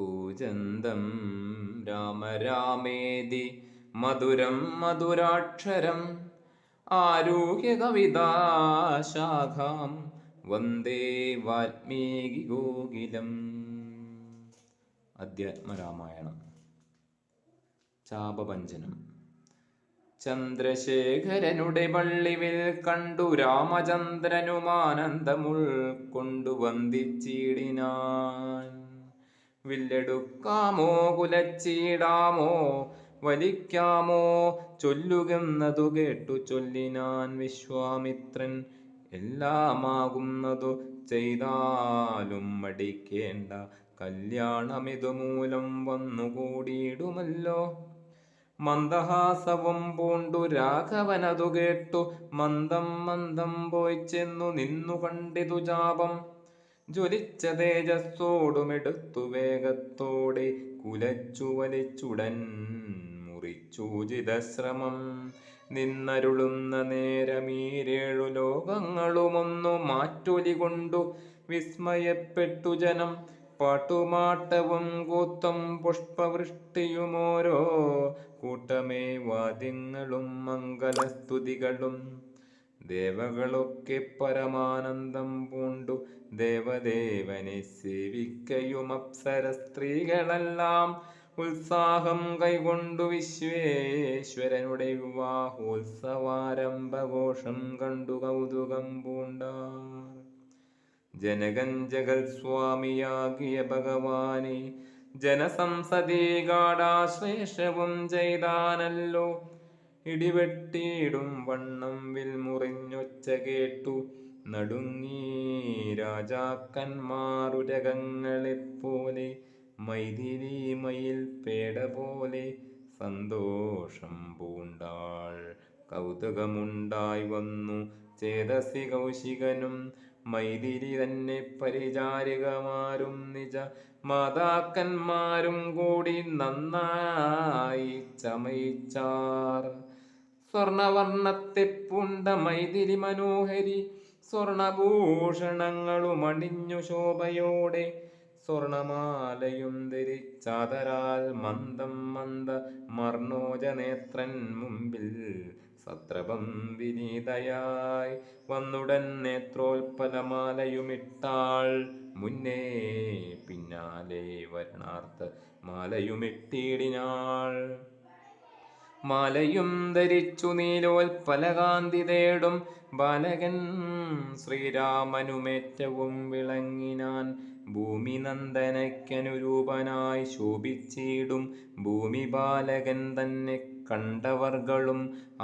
കൂജന്തം രാമ രാമേതി. മധുരം മധുരാക്ഷരം. ആരോഗ്യ കവിതാശാഖാം വന്ദേ വാൽമീകി ഗോകുലം. അധ്യാത്മരാമായണം. ചാപഭഞ്ജനം ചന്ദ്രശേഖരനുടെ പള്ളിവിൽ കണ്ടു രാമചന്ദ്രനുമാനന്ദമുൾ കൊണ്ടു വന്ദിച്ചിടിനാൻ. വില്ലെടുക്കാമോ കുലച്ചിടാമോ വലിക്കാമോ ചൊല്ലുകെന്നതു കേട്ടു ചൊല്ലിനാൻ വിശ്വാമിത്രൻ. എല്ലാമാകുന്നതു ചെയ്താലും മടിക്കേണ്ട കല്യാണമിതു മൂലം വന്നുകൂടിയിടുമല്ലോ. മന്ദഹാസവും പൂണ്ടു രാഘവനതു കേട്ടു. മന്ദം മന്ദം പോയി ചെന്നു നിന്നു കണ്ടിതു ചാപം ജ്വലിച്ച തേജസ്സോടുമെടുത്തു വേഗത്തോടെ കുലച്ചു വലിച്ചുടൻ മുറിച്ചൂചിതശ്രമം നിന്നരുളുന്ന നേരമീരേഴു ലോകങ്ങളുമൊന്നു മാറ്റൊലി കൊണ്ടു വിസ്മയപ്പെട്ടു ജനം. പാട്ടുമാട്ടവും കൂത്തും പുഷ്പവൃഷ്ടിയുമോരോ കൂട്ടമേ വാദ്യങ്ങളും മംഗലസ്തുതികളും ദേവകളൊക്കെ പരമാനന്ദം പൂണ്ടു ദേവദേവനെ സേവിക്കയും അപ്സര സ്ത്രീകളെല്ലാം ഉത്സാഹം കൈകൊണ്ടു വിശ്വേശ്വരനുടെ വിവാഹോത്സവാരംഭഘോഷം കണ്ടു കൗതുകം പൂണ്ടാർ ജനകൻ ജഗൽ സ്വാമിയാകിയ ഭഗവാനെ ജനസംസദീകാടാശ്ലേഷവും ചെയ്താനല്ലോ. ഇടിവെട്ടിയിടും വണ്ണം വിൽ മുറിഞ്ഞൊച്ച കേട്ടു നടുങ്ങി രാജാക്കന്മാരുരകങ്ങളെപ്പോലെ മൈഥിലി മയിൽ പേട പോലെ സന്തോഷം പൂണ്ടാൾ. കൗതുകമുണ്ടായി വന്നു ചേതസി കൗശികനും മൈഥിലി തന്നെ പരിചാരികമാരും നിജ മാതാക്കന്മാരും കൂടി നന്നായി ചമയിച്ചാർ. സ്വർണവർണത്തെ പൂണ്ട മൈഥിലി മനോഹരി സ്വർണഭൂഷണങ്ങളും അണിഞ്ഞു ശോഭയോടെ സ്വർണമാലയും ധരിച്ചാതരാൽ മന്ദം മന്ദ മർണോജനേത്രൻ മുമ്പിൽ സത്രപം വിനീതയായി വന്നുടൻ നേത്രോൽപ്പലമാലയുമിട്ടാൾ മുന്നേ പിന്നാലെ വരണാർത്ഥ മാലയുമിട്ടിടിനാൾ മാലയും ധരിച്ചു നീലോൽപ്പലകാന്തി തേടും. ബാലകൻ ശ്രീരാമനുമേറ്റവും വിളങ്ങിനാൻ ഭൂമി നന്ദനയ്ക്കനുരൂപനായി ശോഭിച്ചിടും. ഭൂമി ബാലകൻ തന്നെ കണ്ടവർകളും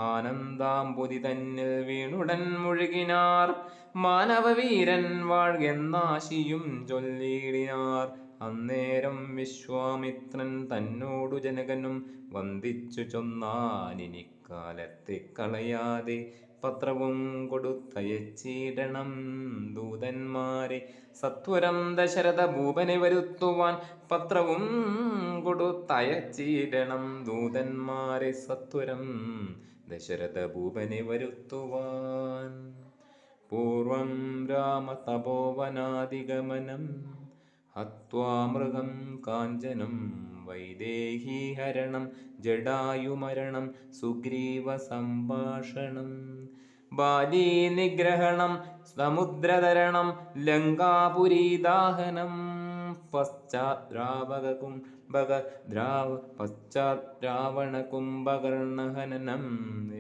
ആനന്ദാംബുതി തന്നിൽ വീണുടൻ മുഴുകിനാർ. മാനവവീരൻ വാഴ്കെന്നാശിയും ചൊല്ലിയിടിനാർ അന്നേരം വിശ്വാമിത്രൻ തന്നോടു ജനകനും വന്ദിച്ചു ചൊന്നാനിനിക്കാലത്തെ കളയാതെ പത്രവും കൊടുത്തയച്ചിടണം. ദൂതന്മാരെ സത്വരം ദശരഥ ഭൂപനെ വരുത്തുവാൻ പത്രവും കൊടുത്തയച്ചിടണം. ദൂതന്മാരെ സത്വരം ദശരഥ ഭൂപനെ വരുത്തുവാൻ. പൂർവം രാമ തപോവനാദിഗമനം ഹത്വാ മൃഗം കാഞ്ചനം വൈദേഹീഹരണം ജഡായുമരണം സുഗ്രീവസംഭാഷണം ബാലീനിഗ്രഹണം ബാലീ നിഗ്രഹണം സമുദ്രതരണം ലങ്കാപുരീദാഹനം പശ്ചാദ്രാവകുംഭക ദ്രാവ പശ്ചാദ്രാവണ കുംഭകർണഹനനം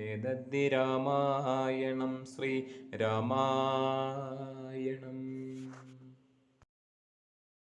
ഏതദ്ധി രാമായണം ശ്രീ രാമായണം